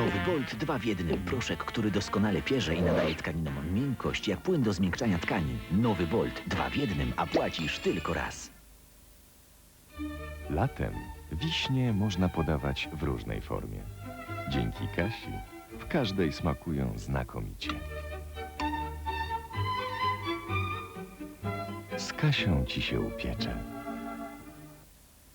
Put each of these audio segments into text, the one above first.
Nowy Bolt 2 w jednym. Proszek, który doskonale pierze i nadaje tkaninom miękkość, jak płyn do zmiękczania tkanin. Nowy Bolt 2 w jednym, a płacisz tylko raz. Latem wiśnie można podawać w różnej formie. Dzięki Kasi w każdej smakują znakomicie. Z Kasią ci się upiecze.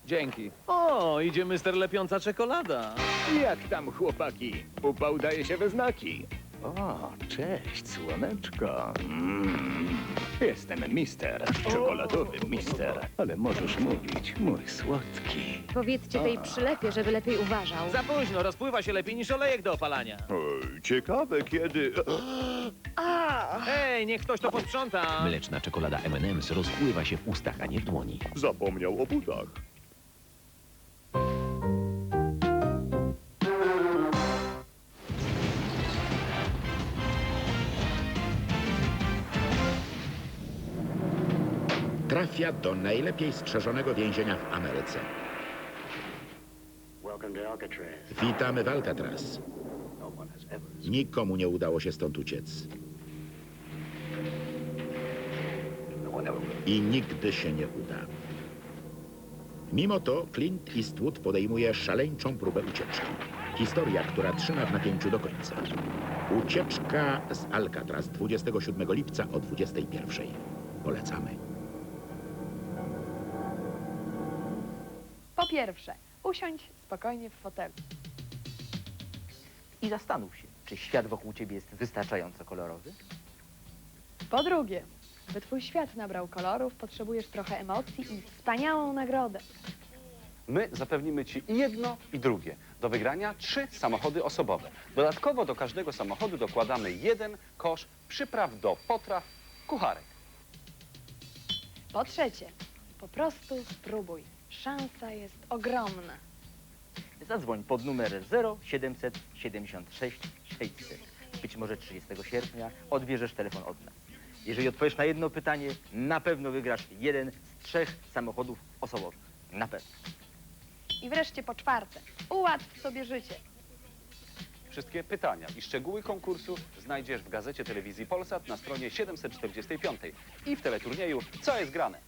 Dzięki. O, idzie mister lepiąca czekolada. Jak tam, chłopaki? Upał daje się we znaki. O, cześć, słoneczko. Mm. Jestem mister, czekoladowy mister. Ale możesz mówić, mój słodki. Powiedzcie tej przylepie, żeby lepiej uważał. Za późno, rozpływa się lepiej niż olejek do opalania. Oj, ciekawe kiedy... Ej, niech ktoś to posprząta. Mleczna czekolada M&M's rozpływa się w ustach, a nie w dłoni. Zapomniał o butach. Trafia do najlepiej strzeżonego więzienia w Ameryce. Witamy w Alcatraz. Nikomu nie udało się stąd uciec. I nigdy się nie uda. Mimo to Clint Eastwood podejmuje szaleńczą próbę ucieczki. Historia, która trzyma w napięciu do końca. Ucieczka z Alcatraz 27 lipca o 21. Polecamy. Po pierwsze, usiądź spokojnie w fotelu. I zastanów się, czy świat wokół ciebie jest wystarczająco kolorowy? Po drugie, by twój świat nabrał kolorów, potrzebujesz trochę emocji i wspaniałą nagrodę. My zapewnimy Ci i jedno, i drugie. Do wygrania trzy samochody osobowe. Dodatkowo do każdego samochodu dokładamy jeden kosz przypraw do potraw kucharek. Po trzecie, po prostu spróbuj. Szansa jest ogromna. Zadzwoń pod numer 0776 600. Być może 30 sierpnia odbierzesz telefon od nas. Jeżeli odpowiesz na jedno pytanie, na pewno wygrasz jeden z trzech samochodów osobowych. Na pewno. I wreszcie po czwarte, ułatw sobie życie. Wszystkie pytania i szczegóły konkursu znajdziesz w gazecie telewizji Polsat na stronie 745 i w teleturnieju Co jest grane?